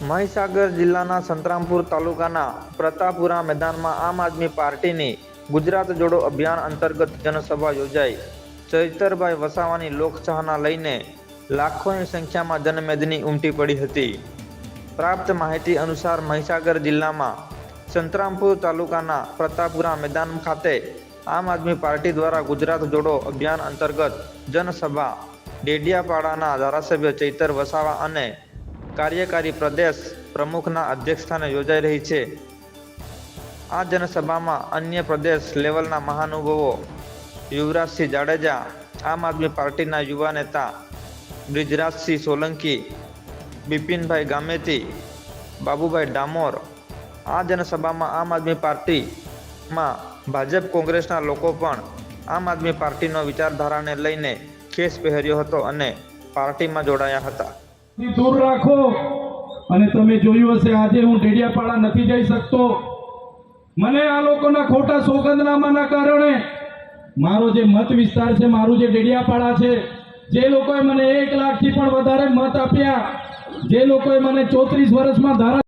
મહીસાગર જિલ્લાના સંતરામપુર તાલુકાના પ્રતાપપુરા મેદાનમાં આમ આદમી પાર્ટીની ગુજરાત જોડો અભિયાન અંતર્ગત જનસભા યોજાઈ. ચૈતરભાઈ વસાવાની લોકચાહના લઈને લાખોની સંખ્યામાં જનમેદની ઉમટી પડી હતી. પ્રાપ્ત માહિતી અનુસાર મહીસાગર જિલ્લામાં સંતરામપુર તાલુકાના પ્રતાપપુરા મેદાન ખાતે આમ આદમી પાર્ટી દ્વારા ગુજરાત જોડો અભિયાન અંતર્ગત જનસભા ડેડિયાપાડાના ધારાસભ્ય ચૈતર વસાવા અને કાર્યકારી પ્રદેશ પ્રમુખના અધ્યક્ષસ્થાને યોજાઈ રહી છે. આ જનસભામાં અન્ય પ્રદેશ લેવલના મહાનુભાવો યુવરાજસિંહ જાડેજા, આમ આદમી પાર્ટીના યુવા નેતા બ્રિજરાજસિંહ સોલંકી, બિપિનભાઈ ગામેતી, બાબુભાઈ ડામોર, આ જનસભામાં આમ આદમી પાર્ટીમાં ભાજપ કોંગ્રેસના લોકો પણ આમ આદમી પાર્ટીનો વિચારધારાને લઈને ખેસ પહેર્યો હતો અને પાર્ટીમાં જોડાયા હતા. થી દૂર રાખો. અને તમે જોયું હશે, આજે હું ડેડિયાપાડા નથી જઈ શકતો. મને આ લોકોના ખોટા સોગંદનામાના કારણે મારો જે મત વિસ્તાર છે, મારું જે ડેડિયાપાડા છે, જે લોકોએ મને એક લાખથી પણ વધારે મત આપ્યા, જે લોકોએ મને ચોત્રીસ વર્ષમાં ધારા